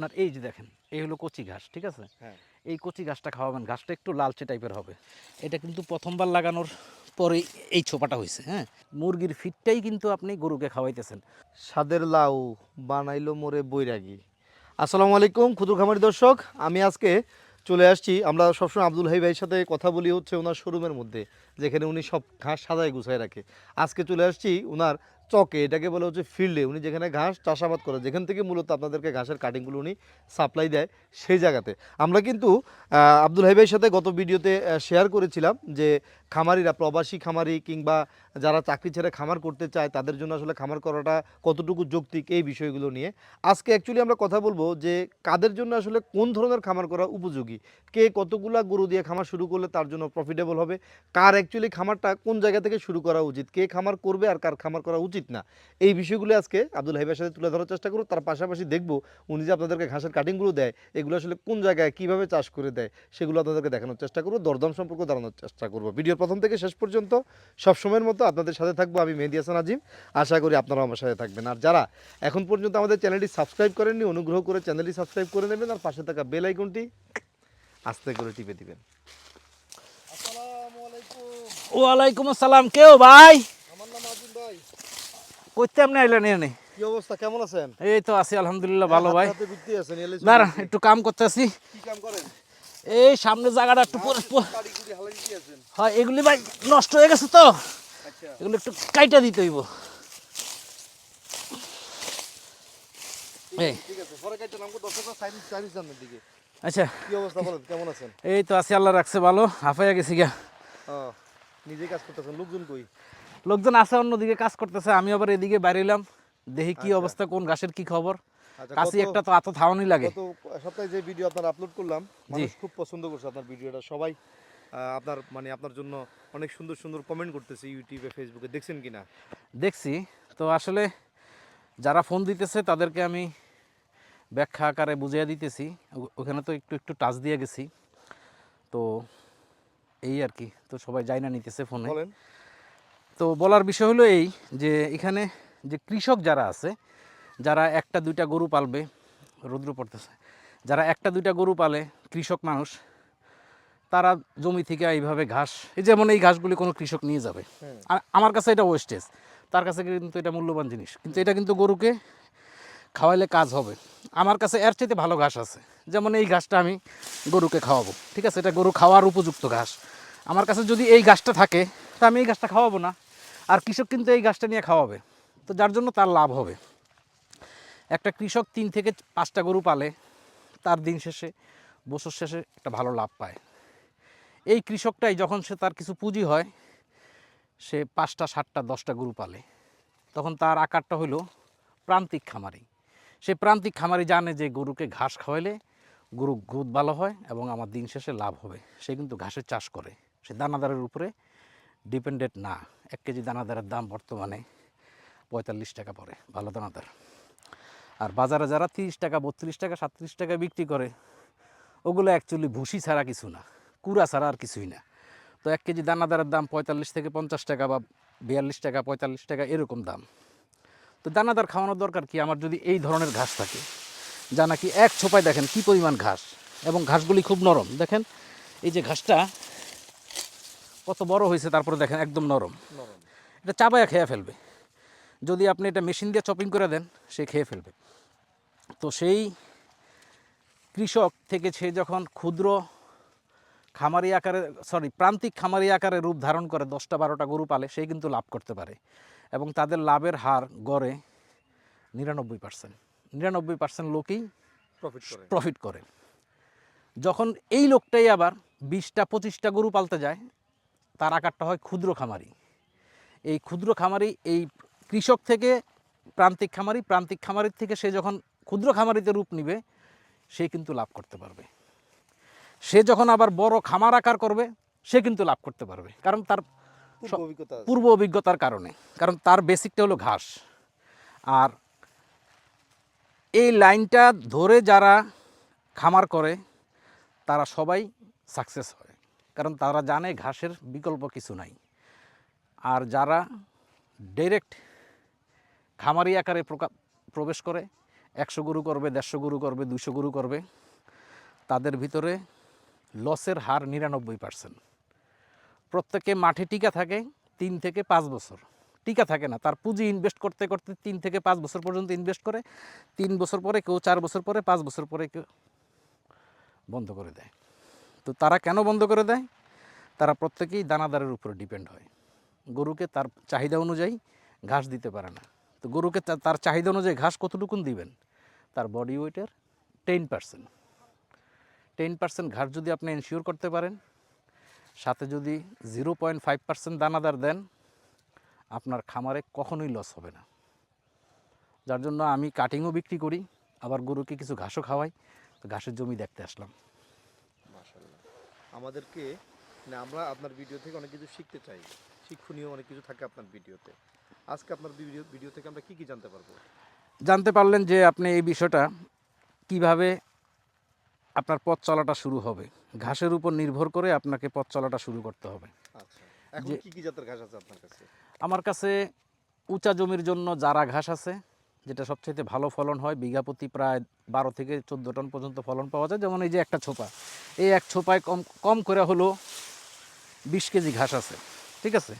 আপনার এই যে দেখেন এই হলো কচি ঘাস ঠিক আছে? হ্যাঁ। এই কচি ঘাসটা খাওয়াবেন ঘাসটা একটু লালচে টাইপের হবে। এটা কিন্তু প্রথমবার লাগানোর পরে এই ছোপাটা হয়েছে হ্যাঁ? মুরগির ফিটটাই কিন্তু আপনি গরুকে খাওয়াইতেছেন। সাদের লাউ বানাইলো মোরে বৈরাগী। আসসালামু আলাইকুম ক্ষুদ্র খামারি দর্শক আমি আজকে চলে আসছি। আমরা সবসময় আব্দুল হাই ভাইয়ের সাথে কথা বলি হচ্ছে ওনার শোরুমের মধ্যে। যেখানে উনি সব ঘাস সাজায় গুছায় রাখে। আজকে চলে আসছি ওনার চকে, এটাকে বলে হচ্ছে ফিল্ডে। উনি যেখানে ঘাস চাষাবাদ করে, যেখান থেকে মূলত আপনাদেরকে ঘাসের কাটিংগুলো উনি সাপ্লাই দেয়, সেই জায়গাতে। আমরা কিন্তু আব্দুল হাই ভাইয়ের সাথে গত ভিডিওতে শেয়ার করেছিলাম যে খামারিরা, প্রবাসী খামারি কিংবা যারা চাকরি ছেড়ে খামার করতে চায়, তাদের জন্য আসলে খামার করাটা কতটুকু যৌক্তিক এই বিষয়গুলো নিয়ে। আজকে অ্যাকচুয়ালি আমরা কথা বলব যে কাদের জন্য আসলে কোন ধরনের খামার করা উপযোগী? কে কতগুলা গরু দিয়ে খামার শুরু করলে তার জন্য প্রফিটেবল হবে? কার অ্যাকচুয়ালি খামারটা কোন জায়গা থেকে শুরু করা উচিত? কে খামার করবে আর কার খামার করা উচিত না? এই বিষয়গুলো আজকে আব্দুল হাইবের সাথে তুলে ধরার চেষ্টা করব। তার পাশাপাশি দেখব উনি যে আপনাদেরকে ঘাসের কাটিংগুলো দেয়, এগুলো আসলে কোন জায়গায় কীভাবে চাষ করে দেয়, সেগুলো আপনাদেরকে দেখানোর চেষ্টা করব, দরদাম সম্পর্ক দাঁড়ানোর চেষ্টা করব। ভিডিওর প্রথম থেকে শেষ পর্যন্ত সব সময়ের মতো আপনাদের সাথে থাকব আমি মেহেদি হাসান আজিম। আশা করি আপনারাও আমার সাথে থাকবেন। আর যারা এখন পর্যন্ত আমাদের চ্যানেলটি সাবস্ক্রাইব করেননি, অনুগ্রহ করে চ্যানেলটি সাবস্ক্রাইব করে নেবেন আর পাশে থাকা বেল আইকনটি আস্তে করে টিপে দিবেন। ওয়ালাইকুম আসসালাম। কেউ ভাই? আমার নাম আজিম ভাই। করতে আপনি আইলেন এনে? কি অবস্থা? কেমন আছেন? এই তো আছি আলহামদুলিল্লাহ ভালো ভাই। দাঁড়া একটু কাম করতেছি। কি কাম করেন? এই সামনে জায়গাটা একটু হয় এগুলি ভাই নষ্ট হয়ে গেছে তো। আচ্ছা। এগুলো একটু কাইটা দিতে হইব। কাইতে আচ্ছা। কি অবস্থা বলেন কেমন আছেন? এই তো আছি আল্লাহ রাখছে ভালো হাফাইয়া গেছি গা নিজে কাজ করতেছেন লোকজন কই? লোকজন আছে অন্যদিকে কাজ করতেছে আমি আবার এদিকে বাইরেলাম দেখি কি অবস্থা কোন ঘাসের কি খবর। আচ্ছা কাশি একটা তো এত থাওয়ানি লাগে। গত সপ্তাহে যে ভিডিও আপনার আপলোড করলাম মানুষ খুব পছন্দ করছে আপনার ভিডিওটা সবাই আপনার মানে আপনার জন্য অনেক সুন্দর সুন্দর কমেন্ট করতেছে ইউটিউবে ফেসবুকে দেখছেন কিনা দেখছি। তো আসলে যারা ফোন দিতেছে তাদেরকে আমি ব্যাখ্যা আকারে বুঝিয়ে দিতেছি। ওখানে তো একটু একটু টাচ দিয়ে গেছি। তো এই আর কি। তো সবাই যাই না নিতেছে ফোনে। তো বলার বিষয় হলো এই যে এখানে যে কৃষক যারা আছে যারা একটা দুইটা গরু পালবে রৌদ্র পড়তেছে যারা একটা দুইটা গরু পালে কৃষক মানুষ তারা জমি থেকে এইভাবে ঘাস এই যেমন এই ঘাসগুলি কোনো কৃষক নিয়ে যাবে। আর আমার কাছে এটা ওয়েস্টেজ তার কাছে কিন্তু এটা মূল্যবান জিনিস। কিন্তু এটা কিন্তু গরুকে খাওয়াইলে কাজ হবে। আমার কাছে এর চাইতে ভালো ঘাস আছে। যেমন এই ঘাসটা আমি গরুকে খাওয়াবো। ঠিক আছে? এটা গরু খাওয়ার উপযুক্ত ঘাস। আমার কাছে যদি এই ঘাসটা থাকে, তা আমি এই ঘাসটা খাওয়াবো না। আর কৃষক কিন্তু এই ঘাসটা নিয়ে খাওয়াবে। তো যার জন্য তার লাভ হবে। একটা কৃষক তিন থেকে পাঁচটা গরু পালে, তার দিন শেষে, বছর শেষে একটা ভালো লাভ পায়। এই কৃষকটাই যখন সে তার কিছু পুঁজি হয়, সে পাঁচটা, সাতটা, দশটা গরু পালে। তখন তার আকারটা হলো প্রান্তিক খামারি। সে প্রান্তিক খামারি জানে যে গরুকে ঘাস খাওয়াইলে গরু গ্রোথ ভালো হয় এবং আমার দিন শেষে লাভ হবে। সে কিন্তু ঘাসের চাষ করে। সে দানাদারের উপরে ডিপেন্ডেন্ট না। এক কেজি দানাদারের দাম বর্তমানে পঁয়তাল্লিশ টাকা পড়ে, ভালো দানাদার। আর বাজারে যারা তিরিশ টাকা, বত্রিশ টাকা সাতত্রিশ টাকা বিক্রি করে, ওগুলো অ্যাকচুয়ালি ভুসি ছাড়া কিছু না। কুড়া ছাড়া আর কিছুই না। তো এক কেজি দানাদারের দাম পঁয়তাল্লিশ থেকে পঞ্চাশ টাকা বা বিয়াল্লিশ টাকা, পঁয়তাল্লিশ টাকা এরকম দাম। তো দানাদার খাওয়ানোর দরকার কি? আমার যদি এই ধরনের ঘাস থাকে, যা নাকি এক ছোপায় দেখেন কি পরিমাণ ঘাস, এবং ঘাসগুলি খুব নরম। দেখেন, এই যে ঘাসটা কত বড় হয়েছে, তারপরে দেখেন একদম নরম। এটা চাবায়া খেয়ে ফেলবে। যদি আপনি এটা মেশিন দিয়ে চপিং করে দেন, সে খেয়ে ফেলবে। তো সেই কৃষক থেকে সে যখন ক্ষুদ্র খামারি আকারে সরি প্রান্তিক খামারি আকারে রূপ ধারণ করে, দশটা বারোটা গরু পালে, সে কিন্তু লাভ করতে পারে। এবং তাদের লাভের হার গড়ে নিরানব্বই পার্সেন্ট। নিরানব্বই পার্সেন্ট লোকেই প্রফিট করে। প্রফিট করে। যখন এই লোকটাই আবার বিশটা পঁচিশটা গরু পালতে যায় তার আকারটা হয় ক্ষুদ্র খামারি। এই ক্ষুদ্র খামারি এই কৃষক থেকে প্রান্তিক খামারি প্রান্তিক খামারির থেকে সে যখন ক্ষুদ্র খামারিতে রূপ নিবে সে কিন্তু লাভ করতে পারবে। সে যখন আবার বড় খামার আকার করবে সে কিন্তু লাভ করতে পারবে। কারণ তার পূর্ব অভিজ্ঞতার কারণে কারণ তার বেসিকটা হলো ঘাস। আর এই লাইনটা ধরে যারা খামার করে তারা সবাই সাকসেস হয়। কারণ তারা জানে ঘাসের বিকল্প কিছু নাই। আর যারা ডাইরেক্ট খামারি আকারে প্রবেশ করে একশো গরু করবে দেড়শো গরু করবে দুশো গরু করবে তাদের ভিতরে লসের হার নিরানব্বই পার্সেন্ট প্রত্যেকে মাঠে টিকা থাকে তিন থেকে পাঁচ বছর। টিকা থাকে না, তার পুঁজি ইনভেস্ট করতে করতে তিন থেকে পাঁচ বছর পর্যন্ত ইনভেস্ট করে, তিন বছর পরে কেউ, চার বছর পরে, পাঁচ বছর পরে কেউ বন্ধ করে দেয়। তো তারা কেন বন্ধ করে দেয়? তারা প্রত্যেকেই দানাদারের উপরে ডিপেন্ড হয়। গরুকে তার চাহিদা অনুযায়ী ঘাস দিতে পারে না। তো গরুকে তার চাহিদা অনুযায়ী ঘাস কতটুকুন দিবেন? তার বডি ওয়েটের টেন পার্সেন্ট টেন পার্সেন্ট ঘাস যদি আপনি এনশিওর করতে পারেন সাথে যদি জিরো পয়েন্ট ফাইভ পার্সেন্ট দানাদার দেন আপনার খামারে কখনোই লস হবে না। যার জন্য আমি কাটিংও বিক্রি করি আবার গরুকে কিছু ঘাসও খাওয়াই। তো ঘাসের জমি দেখতে আসলাম। আমাদেরকে মানে আমরা আপনার ভিডিও থেকে অনেক কিছু শিখতে চাই। শিক্ষণীয় অনেক কিছু থাকে আপনার ভিডিওতে আজকে আপনার ভিডিও ভিডিও থেকে আমরা কি কি জানতে পারব? জানতে পারলেন যে আপনি এই বিষয়টা কীভাবে আপনার পথ চলাটা শুরু হবে। ঘাসের উপর নির্ভর করে আপনাকে পথ চলাটা শুরু করতে হবে। আচ্ছা এখন কি কি জাতের ঘাস আছে আপনার কাছে? আমার কাছে উঁচা জমির জন্য যারা ঘাস আছে যেটা সবচেয়ে ভালো ফলন হয়। বিঘা প্রতি প্রায় বারো থেকে চোদ্দ টন পর্যন্ত ফলন পাওয়া যায়। যেমন এই যে একটা ছোপা এই এক ছোপায় কম কম করে হলো বিশ কেজি ঘাস আছে। ঠিক আছে?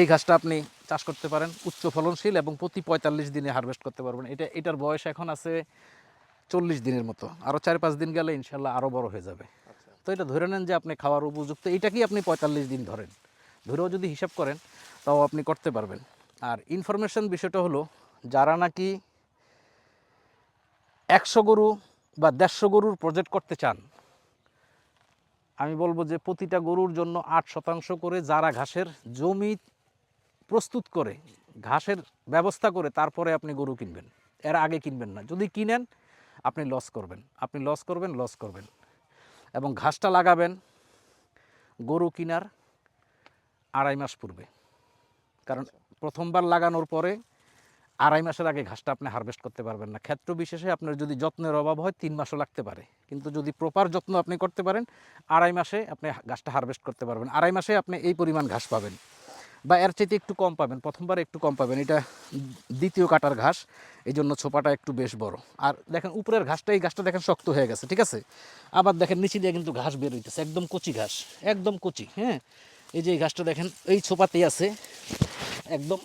এই ঘাসটা আপনি চাষ করতে পারেন। উচ্চ ফলনশীল এবং প্রতি পঁয়তাল্লিশ দিনে হারভেস্ট করতে পারবেন। এটা এটার বয়স এখন আছে চল্লিশ দিনের মতো। আরও চার পাঁচ দিন গেলে ইনশাল্লাহ আরও বড় হয়ে যাবে। আচ্ছা। তো এটা ধরে নেন যে আপনি খাওয়ার উপযুক্ত এটাকেই আপনি পঁয়তাল্লিশ দিন ধরেন। ধরেও যদি হিসাব করেন তাও আপনি করতে পারবেন। আর ইনফরমেশন বিষয়টা হলো যারা নাকি একশো গরু বা দেড়শো গরুর প্রজেক্ট করতে চান আমি বলব যে প্রতিটা গরুর জন্য আট শতাংশ করে যারা ঘাসের জমি প্রস্তুত করে ঘাসের ব্যবস্থা করে তারপরে আপনি গরু কিনবেন। এর আগে কিনবেন না। যদি কিনেন আপনি লস করবেন। আপনি লস করবেন লস করবেন। এবং ঘাসটা লাগাবেন গরু কিনার আড়াই মাস পূর্বে। কারণ প্রথমবার লাগানোর পরে আড়াই মাসের আগে ঘাসটা আপনি হারভেস্ট করতে পারবেন না। ক্ষেত্র বিশেষে আপনার যদি যত্নের অভাব হয় তিন মাসও লাগতে পারে। কিন্তু যদি প্রপার যত্ন আপনি করতে পারেন আড়াই মাসে আপনি ঘাসটা হারভেস্ট করতে পারবেন। আড়াই মাসে আপনি এই পরিমাণ ঘাস পাবেন। বা এর চাইতে একটু কম পাবেন, প্রথমবার একটু কম পাবেন। এটা দ্বিতীয় কাটার ঘাস এই জন্য ছোপাটা একটু বেশ বড়। আর দেখেন, উপরের ঘাসটা, এই ঘাসটা দেখেন শক্ত হয়ে গেছে, ঠিক আছে? আবার দেখেন, নিচে দিয়ে কিন্তু ঘাস বের হইতেছে, একদম কচি ঘাস, একদম কচি হ্যাঁ? এই যে এই ঘাসটা দেখেন, এই ছোপাতেই আছে, একদম।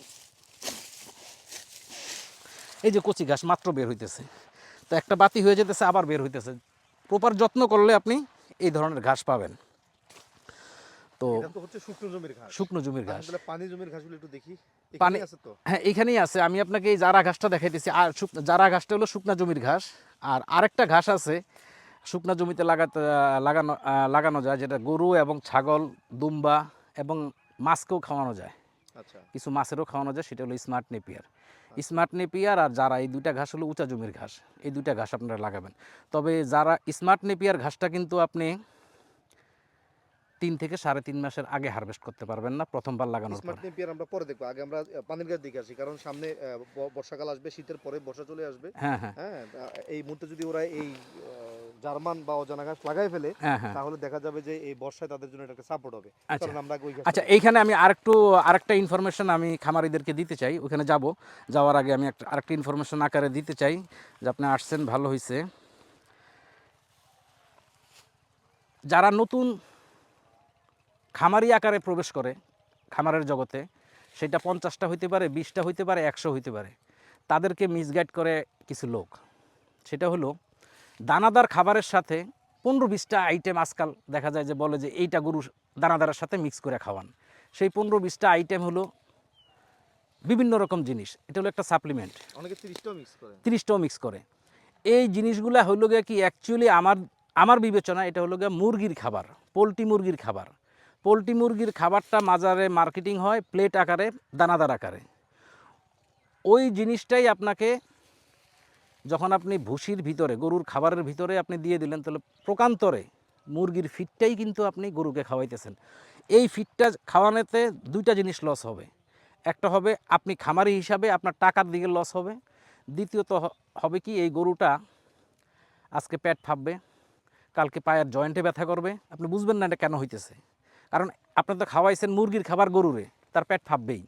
এই যে কচি ঘাস মাত্র বের হইতেছে। তো একটা বাতি হয়ে যেতেছে, আবার বের হইতেছে। প্রপার যত্ন করলে আপনি এই ধরনের ঘাস পাবেন। তো হচ্ছে শুকনো জমির ঘাস। শুকনো জমির ঘাস। পানি জমির ঘাসগুলো একটু দেখি। পানি- পানি আছে তো? হ্যাঁ এখানেই আছে। আমি আপনাকে এই জারা ঘাসটা দেখাইতেছি আর জারা ঘাসটা হলো শুকনা জমির ঘাস আর আরেকটা ঘাস আছে শুকনা জমিতে লাগাতে লাগানো লাগানো যায় যেটা গরু এবং ছাগল দুম্বা এবং মাছকেও খাওয়ানো যায়। আচ্ছা। কিছু মাছেরও খাওয়ানো যায় সেটা হলো স্মার্ট নেপিয়ার। স্মার্ট নেপিয়ার আর যারা এই দুইটা ঘাস হলো উঁচা জমির ঘাস এই দুইটা ঘাস আপনারা লাগাবেন। তবে যারা স্মার্ট নেপিয়ার ঘাসটা কিন্তু আপনি তিন থেকে সাড়ে তিন মাসের আগে হারভেস্ট করতে পারবেন না প্রথমবার লাগানোর স্মার্ট নেপিয়ার আমরা পরে দেখব আগে আমরা পানির গাছ দিকে আসি কারণ সামনে বর্ষাকাল আসবে শীতের পরে বর্ষা চলে আসবে। হ্যাঁ হ্যাঁ। হ্যাঁ এই মুহূর্তে যদি ওরা এই জার্মান বা অজানা ঘাস লাগাই ফেলে হ্যাঁ হ্যাঁ। তাহলে দেখা যাবে যে এই বর্ষায় তাদের জন্য একটা সাপোর্ট হবে। আচ্ছা। কারণ আমরা ওই আচ্ছা এইখানে আমি আরেকটু আরেকটা ইনফরমেশন আমি খামারিদেরকে দিতে চাই ওখানে যাব। যাওয়ার আগে আমি একটা আরেকটা ইনফরমেশন আকারে দিতে চাই যে আপনি আসছেন ভালো হয়েছে যারা নতুন খামারি আকারে প্রবেশ করে খামারের জগতে। সেটা পঞ্চাশটা হইতে পারে বিশটা হইতে পারে একশো হইতে পারে। তাদেরকে মিসগাইড করে কিছু লোক। সেটা হলো দানাদার খাবারের সাথে পনেরো বিশটা আইটেম আজকাল দেখা যায় যে বলে যে এইটা গরু দানাদারের সাথে মিক্স করে খাওয়ান। সেই পনেরো বিশটা আইটেম হলো বিভিন্ন রকম জিনিস। এটা হলো একটা সাপ্লিমেন্ট অনেকে তিরিশটাও মিক্স করে। তিরিশটাও মিক্স করে। এই জিনিসগুলো হলো গিয়ে কি অ্যাকচুয়ালি আমার আমার বিবেচনা এটা হলো গিয়ে মুরগির খাবার পোলট্রি মুরগির খাবার। পোলট্রি মুরগির খাবারটা মাজারে মার্কেটিং হয়, প্লেট আকারে, দানাদার আকারে। ওই জিনিসটাই আপনাকে যখন আপনি ভুসির ভিতরে, গরুর খাবারের ভিতরে আপনি দিয়ে দিলেন, তাহলে প্রকান্তরে মুরগির ফিটটাই কিন্তু আপনি গরুকে খাওয়াইতেছেন। এই ফিটটা খাওয়ানোতে দুইটা জিনিস লস হবে। একটা হবে আপনি খামারি হিসাবে আপনার টাকার দিকে লস হবে। দ্বিতীয়ত হবে কি এই গরুটা আজকে পেট ফাঁপবে, কালকে পায়ের জয়েন্টে ব্যথা করবে। আপনি বুঝবেন না এটা কেন হইতেছে। কারণ আপনি তো খাওয়াইছেন মুরগির খাবার গরুরে, তার পেট ফাঁপবেই।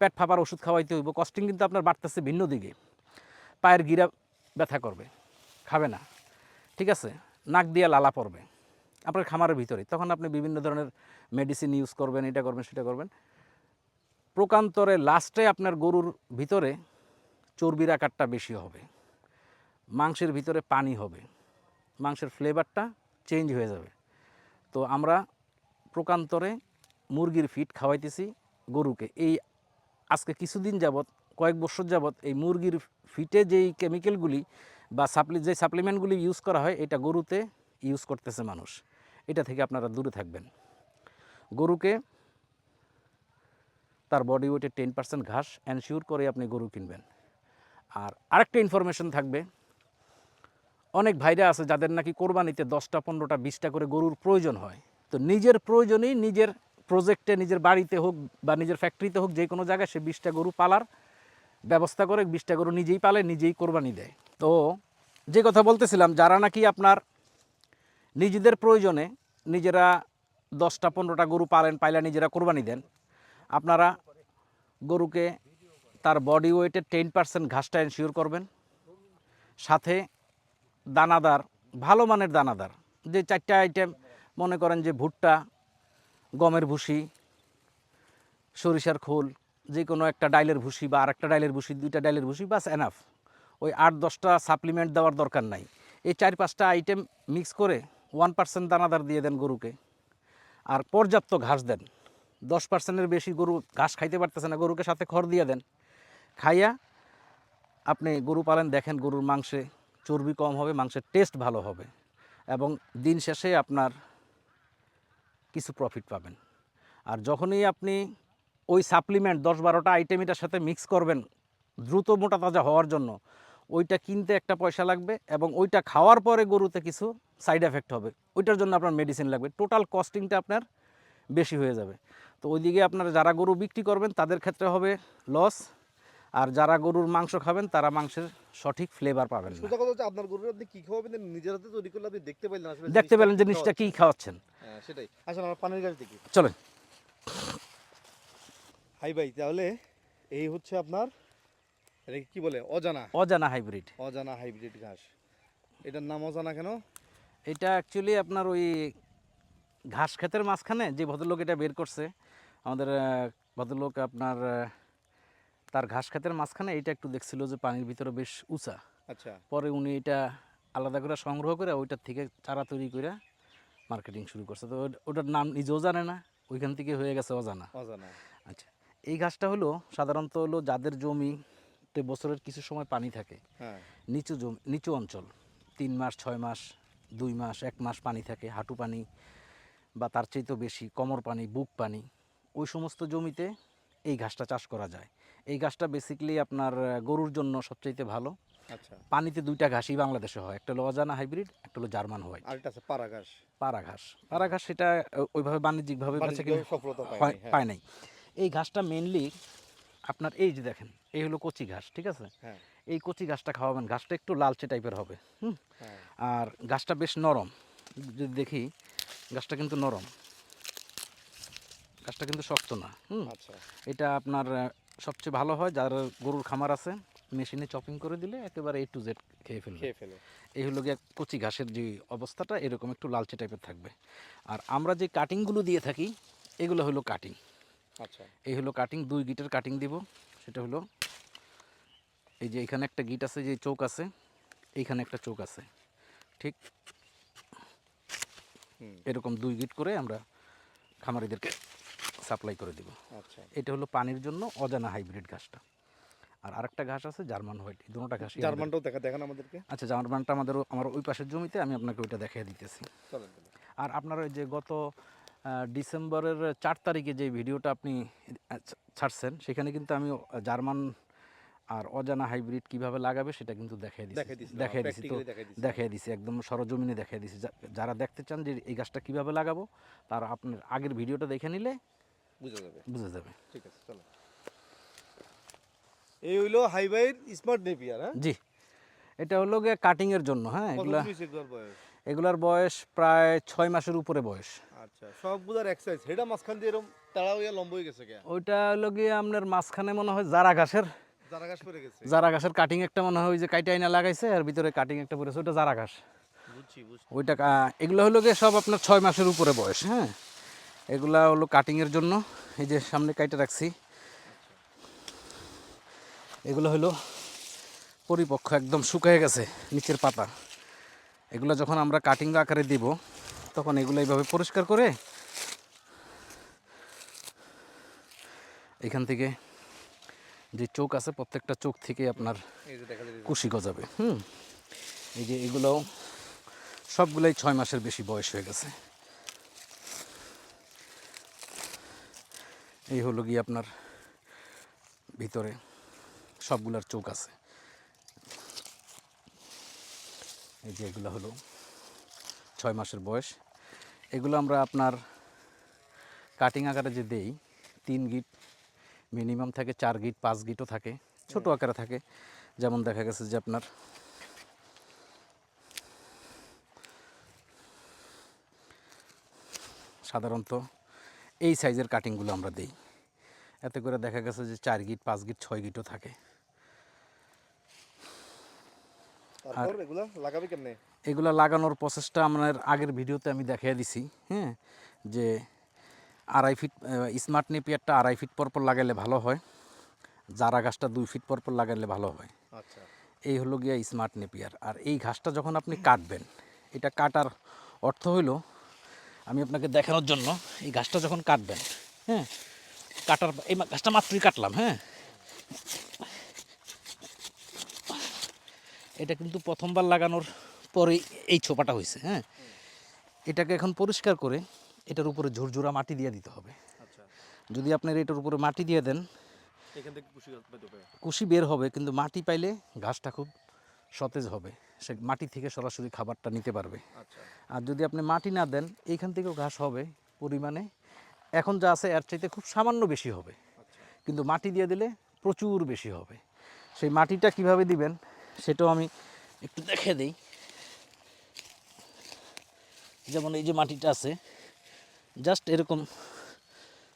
পেট ফাঁপার ওষুধ খাওয়াইতে হইব কস্টিং কিন্তু আপনার বাড়তেছে ভিন্ন দিকে। পায়ের গিরা ব্যথা করবে, খাবে না। ঠিক আছে? নাক দিয়ে লালা পড়বে। আপনার খামারের ভিতরে। তখন আপনি বিভিন্ন ধরনের মেডিসিন ইউজ করবেন, এটা করবেন, সেটা করবেন। প্রকান্তরে লাস্টে আপনার গরুর ভিতরে চর্বির আকারটা বেশি হবে। মাংসের ভিতরে পানি হবে। মাংসের ফ্লেভারটা চেঞ্জ হয়ে যাবে। তো আমরা প্রকান্তরে মুরগির ফিট খাওয়াইতেছি গরুকে। এই আজকে কিছুদিন যাবত কয়েক বছর যাবত এই মুরগির ফিটে যেই কেমিক্যালগুলি বা সাপ্লি যে সাপ্লিমেন্টগুলি ইউজ করা হয়, এটা গরুতে ইউজ করতেছে মানুষ। এটা থেকে আপনারা দূরে থাকবেন। গরুকে তার বডি ওয়েটে টেন পার্সেন্ট ঘাস এনশিওর করে আপনি গরু কিনবেন। আর আরেকটা ইনফরমেশন থাকবে, অনেক ভাইরা আছে যাদের নাকি কোরবানিতে দশটা, পনেরোটা, বিশটা করে গরুর প্রয়োজন হয়। তো নিজের প্রয়োজনেই নিজের প্রজেক্টে নিজের বাড়িতে হোক বা নিজের ফ্যাক্টরিতে হোক যে কোনো জায়গায় সে বিশটা গরু পালার ব্যবস্থা করে, বিশটা গরু নিজেই পালে, নিজেই কোরবানি দেয়। তো যে কথা বলতেছিলাম, যারা নাকি আপনার নিজেদের প্রয়োজনে নিজেরা দশটা, পনেরোটা গরু পালেন, পাইলে নিজেরা কোরবানি দেন, আপনারা গরুকে তার বডি ওয়েটের টেন পার্সেন্ট ঘাসটা এনশিওর করবেন। সাথে দানাদার, ভালো মানের দানাদার, যে চারটা আইটেম মনে করেন যে ভুট্টা, গমের ভুসি, সরিষার খোল, যে কোনো একটা ডাইলের ভুসি বা আর একটা ডাইলের ভুসি, দুইটা ডাইলের ভুসি, বাস এনাফ ওই আট, দশটা সাপ্লিমেন্ট দেওয়ার দরকার নাই। এই চার, পাঁচটা আইটেম মিক্স করে ওয়ান পার্সেন্ট দানাদার দিয়ে দেন গরুকে। আর পর্যাপ্ত ঘাস দেন। দশ পার্সেন্টের বেশি গরু ঘাস খাইতে পারতেছে না, গরুকে সাথে খড় দিয়ে দেন। খাইয়া আপনি গরু পালেন, দেখেন গরুর মাংসে চর্বি কম হবে, মাংসের টেস্ট ভালো হবে। এবং দিন শেষে আপনার কিছু প্রফিট পাবেন। আর যখনই আপনি ওই সাপ্লিমেন্ট দশ বারোটা আইটেম এটার সাথে মিক্স করবেন দ্রুত মোটা তাজা হওয়ার জন্য, ওইটা কিনতে একটা পয়সা লাগবে এবং ওইটা খাওয়ার পরে গরুতে কিছু সাইড এফেক্ট হবে। ওইটার জন্য আপনার মেডিসিন লাগবে। টোটাল কস্টিংটা আপনার বেশি হয়ে যাবে। তো ওইদিকে আপনারা যারা গরু বিক্রি করবেন, তাদের ক্ষেত্রে হবে লস আর যারা গরুর মাংস খাবেন তারা মাংসের সঠিক ফ্লেভার পাবেন সোজা কথা হচ্ছে আপনার গরুর আপনি কি খাওয়াবেন? নিজের হাতে তৈরি করলে আপনি দেখতে পাইলেন আসলে দেখতে পেলেন জিনিসটা কী খাওয়াচ্ছেন। হ্যাঁ, সেটাই। আসলে আমার পানির গাছ দেখি। চলেন। হাই ভাই তাহলে এই হচ্ছে আপনার এটা কি বলে? অজানা। অজানা হাইব্রিড অজানা হাইব্রিড ঘাস। এটার নাম অজানা কেন? এটা অ্যাকচুয়ালি আপনার ওই ঘাস ক্ষেতের মাঝখানে যে ভদ্রলোক এটা বের করছে আমাদের ভদ্রলোক আপনার তার ঘাস ক্ষেতের মাঝখানে এটা একটু দেখছিল যে পানির ভিতরে বেশ উঁচা। আচ্ছা। পরে উনি এটা আলাদা করে সংগ্রহ করে ওইটার থেকে চারা তৈরি করে মার্কেটিং শুরু করছে। তো ওটার নাম নিজেও জানে না ওইখান থেকে হয়ে গেছে অজানা। অজানা। আচ্ছা এই ঘাসটা হলো সাধারণত হলো যাদের জমিতে বছরের কিছু সময় পানি থাকে হ্যাঁ। নিচু জমি নিচু অঞ্চল তিন মাস ছয় মাস দুই মাস এক মাস পানি থাকে হাঁটু পানি বা তার চেয়ে তো বেশি কোমর পানি বুক পানি ওই সমস্ত জমিতে এই ঘাসটা চাষ করা যায়। এই গাছটা বেসিক্যালি আপনার গরুর জন্য সবচাইতে ভালো। আচ্ছা। পানিতে দুইটা ঘাসই বাংলাদেশে হয় একটা হলো অজানা হাইব্রিড একটা হলো জার্মান হোয়াইট। আরেকটা আছে পাড়া ঘাস। পাড়া ঘাস। পাড়া ঘাস সেটা ওইভাবে বাণিজ্যিকভাবে বেচে বাণিজ্যিকভাবে কিনে সফলতা পায়নি, হয়-। পায় নাই। এই ঘাসটা মেনলি আপনার এই যে দেখেন এই হলো কচি ঘাস ঠিক আছে? হ্যাঁ। এই কচি ঘাসটা খাওয়াবেন ঘাসটা একটু লালচে টাইপের হবে হুম? হ্যাঁ। আর গাছটা বেশ নরম যদি দেখি গাছটা কিন্তু নরম। গাছটা কিন্তু শক্ত না হুম? আচ্ছা। এটা আপনার সবচেয়ে ভালো হয় যার গরুর খামার আছে মেশিনে চপিং করে দিলে একেবারে এ টু জেড খেয়ে ফেলবে। খেয়ে ফেলে। এই হলো গিয়ে কচি ঘাসের যে অবস্থাটা এরকম একটু লালচে টাইপের থাকবে। আর আমরা যে কাটিংগুলো দিয়ে থাকি এগুলো হলো কাটিং আচ্ছা। এই হলো কাটিং দুই গিটের কাটিং দিব। সেটা হলো এই যে এখানে একটা গিট আছে যে চোখ আছে এইখানে একটা চোখ আছে। ঠিক? এরকম দুই গিট করে আমরা খামারিদেরকে সাপ্লাই করে দিব। আচ্ছা। এটা হলো পানির জন্য অজানা হাইব্রিড ঘাসটা। আর আরেকটা ঘাস আছে জার্মান হোয়াইট এই দুটোটা ঘাস জার্মানটাও দেখা দেখান আমাদেরকে। আচ্ছা জার্মানটা আমাদের আমার ওই পাশের জমিতে আমি আপনাকে ওইটা দেখিয়ে দিতেছি। আর আপনার ওই যে গত ডিসেম্বরের চার তারিখে যে ভিডিওটা আপনি ছাড়ছেন সেখানে কিন্তু আমি জার্মান আর অজানা হাইব্রিড কীভাবে লাগাবে সেটা কিন্তু দেখাই দিচ্ছি দেখাই দিছি তো দেখাই। দিছি। একদম সরজমিনে দেখাই দিছি। যারা দেখতে চান যে এই গাছটা কীভাবে লাগাবো তারা আপনার আগের ভিডিওটা দেখে নিলে বুঝা যাবে। বুঝে যাবে। ঠিক আছে চলো। এই হইল হাইবাইর স্মার্ট নেপিয়ার হ্যাঁ? জি। এটা হলো গিয়ে কাটিংয়ের জন্য হ্যাঁ? এগুলা এগুলোর বয়স? প্রায় ছয় মাসের উপরে বয়স। আচ্ছা সবগুলার হেডা মাঝখান দিয়ে এরকম তাড়া হইয়া লম্ব হয়ে গেছে কে? ওইটা হলো গিয়ে আপনার মাঝখানে মনে হয় জারা ঘাসের। জারা ঘাস পড়ে গেছে। জারা ঘাসের কাটিং একটা মনে হয় ওই যে কাইটা আইনা লাগাইছে আর ভিতরে কাটিং একটা পড়েছে ওটা জারা ঘাস। বুঝছি বুঝছি। ওইটা এগুলো হলো গিয়ে সব আপনার ছয় মাসের উপরে বয়স হ্যাঁ? এগুলা হলো কাটিংয়ের জন্য। এই যে সামনে কাইটা রাখছি। এগুলো হলো পরিপক্ক একদম শুকিয়ে গেছে নিচের পাতা। এগুলো যখন আমরা কাটিং আকারে দিব তখন এগুলো এইভাবে পরিষ্কার করে এখান থেকে যে চোখ আছে প্রত্যেকটা চোখ থেকে আপনার কুশি গজাবে হুম? এই যে এগুলো সবগুলোই ছয় মাসের বেশি বয়স হয়ে গেছে। এই হলো গিয়ে আপনার ভিতরে সবগুলার চোখ আছে। এই যে এগুলো হলো ছয় মাসের বয়স। এগুলো আমরা আপনার কাটিং আকারে যে দেই তিন গিট মিনিমাম থাকে চার গিট পাঁচ গিটও থাকে ছোট আকারে থাকে। যেমন দেখা গেছে যে আপনার সাধারণত এই সাইজের কাটিংগুলো আমরা দিই। এতে করে দেখা গেছে যে চার গিট পাঁচ গিট ছয় গিটও থাকে। তারপর এগুলা লাগানোর প্রসেসটা আমার আগের ভিডিওতে আমি দেখিয়ে দিছি হ্যাঁ? যে আড়াই ফিট স্মার্ট নেপিয়ারটা আড়াই ফিট পর পর লাগাইলে ভালো হয়। জারা গাছটা দুই ফিট পর পর লাগাইলে ভালো হয়। আচ্ছা। এই হলো গিয়া স্মার্ট নেপিয়ার আর এই ঘাসটা যখন আপনি কাটবেন এটা কাটার অর্থ হইল আমি আপনাকে দেখানোর জন্য এই গাছটা যখন কাটবেন হ্যাঁ কাটার এই গাছটা মাত্রই কাটলাম হ্যাঁ। এটা কিন্তু প্রথমবার লাগানোর পরেই এই ছোপাটা হয়েছে হ্যাঁ। এটাকে এখন পরিষ্কার করে এটার উপরে ঝুরঝুরা মাটি দিয়ে দিতে হবে। আচ্ছা। যদি আপনার এটার উপরে মাটি দিয়ে দেন কুশি বের হবে। কিন্তু মাটি পাইলে ঘাসটা খুব সতেজ হবে। সে মাটি থেকে সরাসরি খাবারটা নিতে পারবে। আচ্ছা। আর যদি আপনি মাটি না দেন এইখান থেকেও ঘাস হবে পরিমাণে। এখন যা আছে এর চাইতে খুব সামান্য বেশি হবে। আচ্ছা। কিন্তু মাটি দিয়ে দিলে প্রচুর বেশি হবে। সেই মাটিটা কীভাবে দিবেন সেটাও আমি একটু দেখে দিই। যেমন এই যে মাটিটা আছে জাস্ট এরকম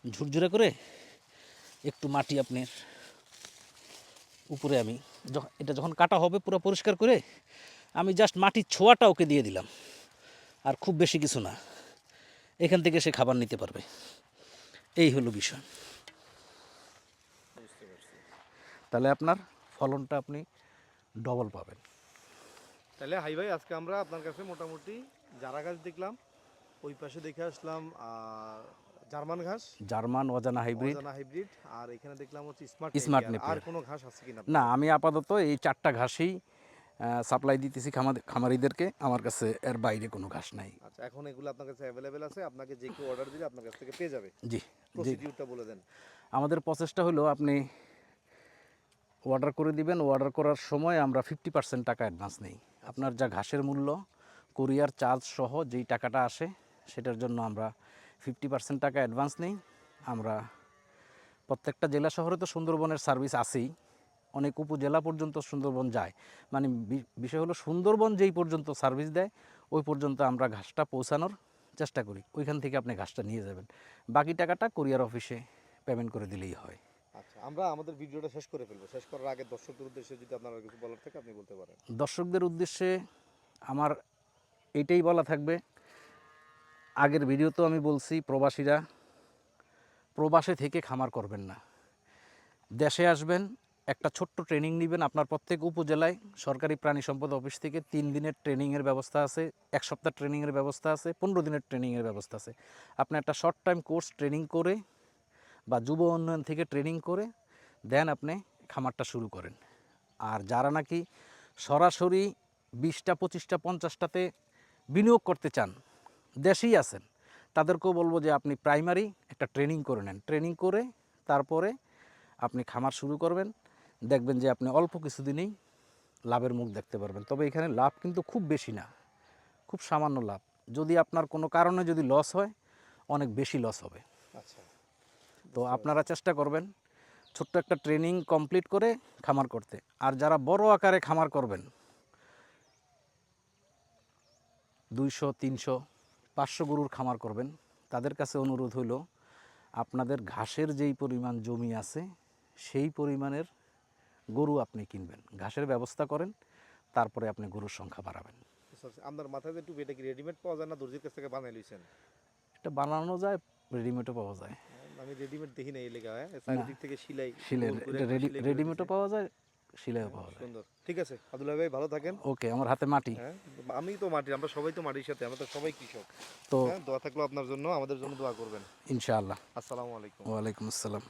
ঝুরঝুরে করে একটু মাটি আপনার উপরে আমি এটা যখন কাটা হবে পুরো পরিষ্কার করে আমি জাস্ট মাটির ছোঁয়াটা ওকে দিয়ে দিলাম। আর খুব বেশি কিছু না। এখান থেকে সে খাবার নিতে পারবে। এই হলো বিষয়। তাহলে আপনার ফলনটা আপনি ডবল পাবেন। তাহলে হাই ভাই আজকে আমরা আপনার কাছে মোটামুটি জারা গাছ দেখলাম ওই পাশে দেখে আসলাম জার্মান ঘাস? জার্মান অজানা হাইব্রিড। অজানা হাইব্রিড। আর এখানে দেখলাম হচ্ছে স্মার্ট Smart আর কোনো ঘাস আছে কিনা? না আমি আপাতত এই চারটা ঘাসেই সাপ্লাই দিতেছি খামা- খামারিদেরকে। আমার কাছে এর বাইরে কোনো ঘাস নাই। আচ্ছা এখন এগুলো আপনার কাছে অ্যাভেলেবেল আছে। আপনাকে যে কেউ অর্ডার দিলে আপনার কাছ থেকে পেয়ে যাবে। জি প্রসিডিউরটা বলে দেন। আমাদের প্রসেসটা হলো আপনি অর্ডার করে দিবেন। অর্ডার করার সময় আমরা ফিফটি পার্সেন্ট টাকা অ্যাডভান্স নেই। আপনার যা ঘাসের মূল্য কুরিয়ার চার্জ সহ যেই টাকাটা আসে সেটার জন্য আমরা ফিফটি পার্সেন্ট টাকা অ্যাডভান্স নেই। আমরা প্রত্যেকটা জেলা শহরে তো সুন্দরবনের সার্ভিস আছেই। অনেক উপজেলা পর্যন্ত সুন্দরবন যায়। মানে বি- বিষয় হলো সুন্দরবন যেই পর্যন্ত সার্ভিস দেয় ওই পর্যন্ত আমরা ঘাসটা পৌঁছানোর চেষ্টা করি। ওইখান থেকে আপনি ঘাসটা নিয়ে যাবেন। বাকি টাকাটা কুরিয়ার অফিসে পেমেন্ট করে দিলেই হয়। আচ্ছা আমরা আমাদের ভিডিওটা শেষ করে ফেলব। শেষ করার আগে দর্শকদের উদ্দেশ্যে যদি আপনার কিছু বলার থাকে আপনি বলতে পারেন। দর্শকদের উদ্দেশ্যে আমার এইটাই বলা থাকবে আগের ভিডিওতেও আমি বলছি, প্রবাসীরা প্রবাসে থেকে খামার করবেন না। দেশে আসবেন, একটা ছোট্ট ট্রেনিং নেবেন আপনার প্রত্যেক উপজেলায়। সরকারি প্রাণী সম্পদ অফিস থেকে তিন দিনের ট্রেনিংয়ের ব্যবস্থা আছে, এক সপ্তাহ ট্রেনিংয়ের ব্যবস্থা আছে, পনেরো দিনের ট্রেনিংয়ের ব্যবস্থা আছে। আপনি একটা শর্ট টাইম কোর্স ট্রেনিং করে বা যুব উন্নয়ন থেকে ট্রেনিং করে দেন আপনি খামারটা শুরু করেন। আর যারা নাকি সরাসরি বিশটা, পঁচিশটা, পঞ্চাশটাতে বিনিয়োগ করতে চান দেশেই আছেন তাদেরকেও বলব যে আপনি প্রাইমারি একটা ট্রেনিং করে নেন। ট্রেনিং করে তারপরে আপনি খামার শুরু করবেন দেখবেন যে আপনি অল্প কিছুদিনেই লাভের মুখ দেখতে পারবেন। তবে এখানে লাভ কিন্তু খুব বেশি না খুব সামান্য লাভ। যদি আপনার কোনো কারণে যদি লস হয় অনেক বেশি লস হবে। আচ্ছা। তো আপনারা চেষ্টা করবেন ছোট্ট একটা ট্রেনিং কমপ্লিট করে খামার করতে। আর যারা বড় আকারে খামার করবেন দুইশো তিনশো পাঁচশো গরুর খামার করবেন। তাদের কাছে অনুরোধ হলো আপনাদের ঘাসের যেই পরিমাণ জমি আছে সেই পরিমাণের গরু আপনি কিনবেন। ঘাসের ব্যবস্থা করেন তারপরে আপনি গরুর সংখ্যা বাড়াবেন। আপনার মাথায় একটু এটা কি রেডিমেড পাওয়া যায় না দর্জির কাছ থেকে বানাই লইছেন? এটা বানানো যায় রেডিমেডও পাওয়া যায়। আমি রেডিমেড দেখি না এই লেগা হ্যাঁ? চারিদিক থেকে সিলাই সিলাই রেডিমেডও পাওয়া যায় শিলেও পাওয়া যায়। সুন্দর। ঠিক আছে আব্দুল্লাহ ভাই ভালো থাকেন। ওকে আমার হাতে মাটি। হ্যাঁ আমি তো মাটি আমরা সবাই তো মাটির সাথে আমরা তো সবাই কৃষক। তো হ্যাঁ দোয়া থাকল আপনার জন্য আমাদের জন্য দোয়া করবেন। ইনশাআল্লাহ। আসসালামু আলাইকুম। ওয়ালাইকুম আসসালাম।